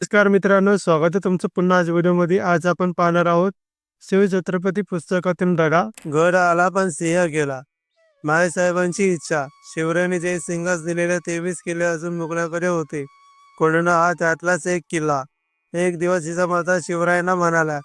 नमस्कार मित्रांनो स्वागत आहे तुमचं पुन्हा आज व्हिडिओमध्ये. आज आपण पाहणार आहोत शिवछत्रपती पुस्तकातून धडा गड आला पण सिंह गेला. मायसाहेबांची इच्छा. शिवरायांनी जे सिंगास दिलेले तेवीस किल्ले अजून मुघलाकडे होते. कोंढणा हा त्यातलाच एक किल्ला. एक दिवस हिचा माता शिवरायांना म्हणाला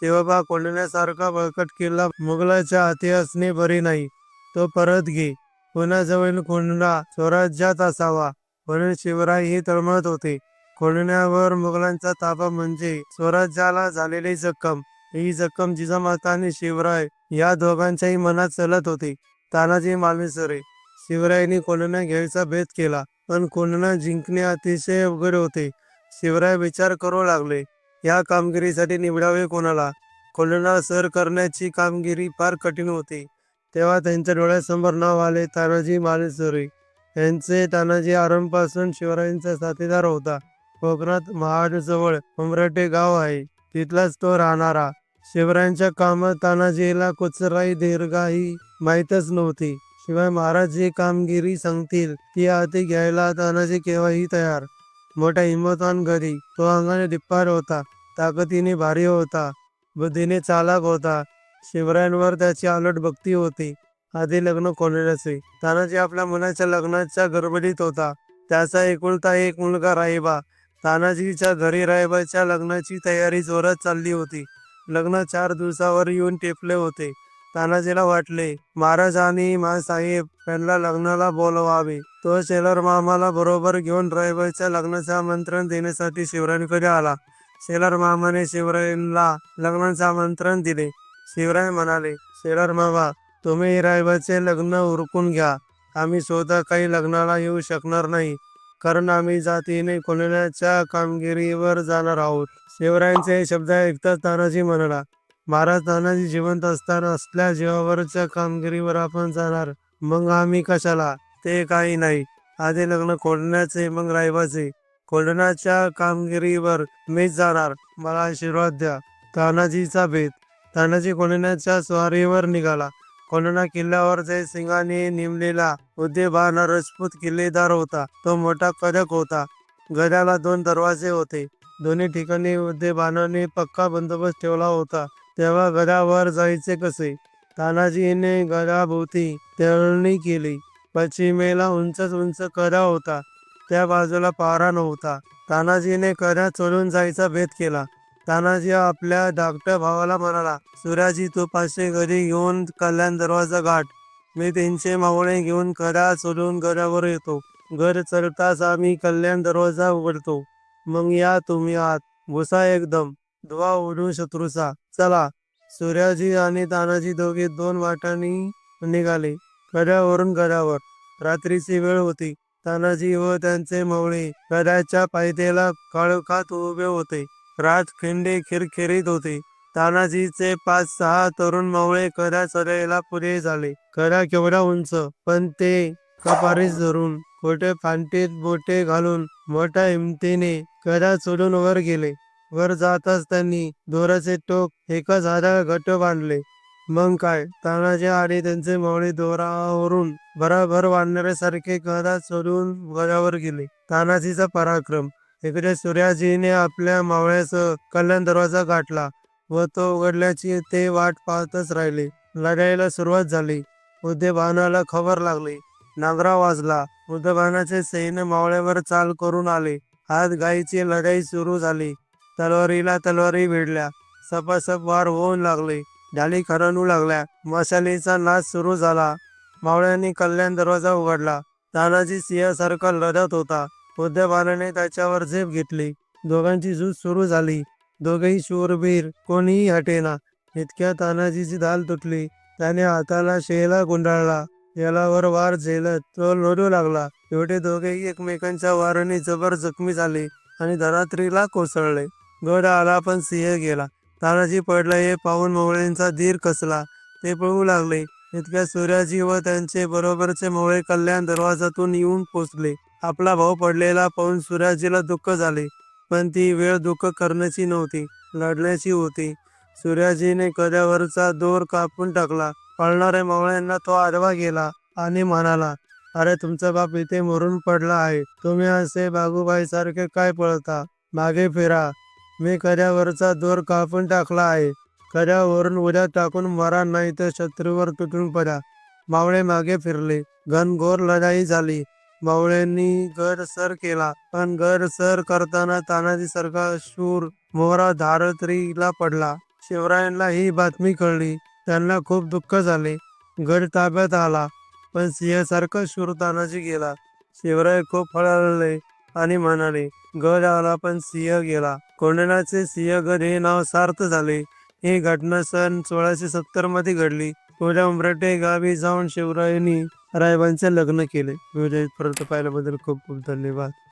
शिवबा कोंढण्यासारखा बळकट किल्ला मुघलाच्या हाती असणे बरी नाही. तो परत घे. पुन्हा जवळ कोंढणा स्वराज्यात असावा. म्हणून शिवराय ही तळमळत होते. कोंढण्यावर मुघलांचा ताबा म्हणजे स्वराज्याला झालेली जखम. ही जखम जिजामाता आणि शिवराय या दोघांच्याही मनात चलत होती. तानाजी मालुसरे शिवरायांनी कोंढणा घ्यायचा भेद केला पण कोंढणा जिंकणे अतिशय अवघड होते. शिवराय विचार करू लागले या कामगिरीसाठी निवडावे कोणाला? कोंढणा सर करण्याची कामगिरी फार कठीण होती. तेव्हा त्यांच्या डोळ्यासमोर नाव आले तानाजी मालुसरे यांचे तानाजी आरंभपासून शिवरायांचा साथीदार होता. कोकणात महाडजवळ उमरटे गाव आहे. तिथलाच तो राहणारा. शिवरायांच्या कामात तानाजीला कुचराई दीर्घाही माहीतच नव्हती. शिवाय महाराज जी कामगिरी सांगतील ती हाती घ्यायला तानाजी केव्हाही तयार. मोठ्या हिमतान घरी तो अंगाने दिप्पार होता. ताकदीने भारी होता. बुद्धीने चालाक होता. शिवरायांवर त्याची अलट भक्ती होती. आधी लग्न कोणाचे तानाजी आपल्या मुलाच्या लग्नाच्या गडबडीत होता. त्याचा एकुलता एक मुलगा राहिबा. तानाजीच्या घरी रायबाच्या लग्नाची तयारी जोरात चालली होती. लग्न चार दिवसावर येऊन टेपले होते. तानाजीला वाटले महाराज आणि मासाहेब यांना लग्नाला बोलवावे. तो शेलर मामाला बरोबर घेऊन रायबाच्या लग्नाचे आमंत्रण देण्यासाठी शिवरायांकडे आला. शेलर मामाने शिवरायांना लग्नाचे आमंत्रण दिले. शिवराय म्हणाले शेलर मामा तुम्ही रायबाचे लग्न उरकून घ्या. आम्ही स्वतः काही लग्नाला येऊ शकणार नाही. कारण आम्ही जातीने कोल्ह्याच्या कामगिरीवर जाणार आहोत. शिवरायांचे हे शब्द ऐकताच तानाजी म्हणाला महाराज तानाजी जिवंत असताना असल्या जीवावरच्या कामगिरीवर आपण जाणार. मग आम्ही कशाला? ते काही नाही. आधी लग्न कोंडण्याचे मग रायबाचे. कोंडण्याच्या कामगिरीवर मीच जाणार. मला आशीर्वाद द्या. तानाजीचा भेद. तानाजी कोंडण्याच्या स्वारीवर निघाला. कोंडणा किल्ल्यावर जयसिंगाने नेमलेला उद्देबाना राजपूत किल्लेदार होता. तो मोठा कडक होता. गडाला दोन दरवाजे होते. दोन्ही ठिकाणी उद्देबानाने पक्का बंदोबस्त ठेवला होता. तेव्हा गडावर जायचे कसे? तानाजीने गडाभोवती तळणी केली. पश्चिमेला उंचच उंच कदा होता. त्या बाजूला पारा नव्हता. तानाजीने कदा चढून जायचा भेद केला. तानाजी आपल्या धाकट्या भावाला म्हणाला सूर्याजी तू पाचशे घरी घेऊन कल्याण दरवाजा गाठ. मी त्यांचे मावळे घेऊन कडा चढून घरावर येतो. घर चढताच आम्ही कल्याण दरवाजा उघडतो. मग या तुम्ही आत. घुसा एकदम. धुवा उडून शत्रूचा. चला. सूर्याजी आणि तानाजी दोघे दोन वाटांनी निघाले. गडावरून घरावर. रात्रीची वेळ होती. तानाजी व त्यांचे मवळे गडाच्या पायथ्याला काळोखात उभे होते. रात खिंडे खिरखिरीत होते. तानाजीचे पाच सहा तरुण मावळे खऱ्या चढायला पुढे झाले. खऱ्या केवढा उंच पण ते कपारीस धरून खोटे फांटीत बोटे घालून मोठ्या हिमतीने खऱ्या चोडून वर गेले. वर जाताच त्यांनी दोराचे टोक एका झाडाला घट बांधले. मग काय? तानाजी आणि त्यांचे मावळे दोरावरून भराभर बांधणाऱ्यासारखे घरात सोडून वरावर गेले. तानाजीचा पराक्रम इकडे सूर्याजीने आपल्या मावळ्याचं कल्याण दरवाजा गाठला व तो उघडल्याची ते वाट पाहतच राहिले. लढाईला सुरुवात झाली. उद्देबानाला खबर लागली. नागरा वाजला. उद्देबानाचे सैन्य मावळ्यावर चाल करून आले. हात गाईची लढाई सुरू झाली. तलवारीला तलवारी भिडल्या. सपासप वार होऊन लागले. ढाली खरणू लागल्या. मशालीचा नाच सुरू झाला. मावळ्यांनी कल्याण दरवाजा उघडला. तानाजी सिंहासारखा लढत होता. उद्यमानाने त्याच्यावर झेप घेतली. दोघांची झूज सुरू झाली. दोघेही शूरबीर कोणीही हटेना. इतक्या तानाजीची दाल तुटली. त्याने हाताला शेला गुंडाळला. यालावर वार झेलत तो लोडू लागला. एवढे दोघेही एकमेकांच्या वाराने जबर जखमी झाले आणि धरात्रीला कोसळले. गड आला पण सिंह गेला. तानाजी पडला. हे पाहून मोवळ्यांचा धीर कसला. ते पळू लागले. इतक्या सूर्याजी व त्यांचे बरोबरचे मोवळे कल्याण दरवाजातून येऊन पोचले. आपला भाऊ पडलेला पाहून सूर्याजीला दुःख झाले पण ती वेळ दुःख करण्याची नव्हती लढण्याची होती. सूर्याजीने कद्यावरचा दोर कापून टाकला. पळणाऱ्या मावळ्यांना तो आडवा गेला आणि म्हणाला अरे तुमचा बाप इथे मरून पडला आहे. तुम्ही असे बागूबाई सारखे काय पळता? मागे फिरा. मी कद्यावरचा दोर कापून टाकला आहे. कद्यावरून उद्या टाकून मरा नाही तर शत्रूवर तुटून पडा. मावळे मागे फिरले. घनघोर लढाई झाली. बावळ्यांनी गड सर केला. पण गड सर करताना तानाजी सरकार शूर मोहरा धारत्रीला पडला. शिवरायांना ही बातमी कळली. त्यांना खूप दुःख झाले. गड ताब्यात आला. पण सिंहासारखा शूर तानाजी गेला. शिवराय खूप हळहळले आणि म्हणाले गड आला पण सिंह गेला. कोंढणाचे सिंहगड हे नाव सार्थ झाले. ही घटना सन सोळाशे सत्तरमध्ये घडली. पुढे उमरटे गावी जाऊन शिवरायांनी रायबांचे लग्न केले. व्हिडिओ परत पाहिल्याबद्दल खूप खूप धन्यवाद.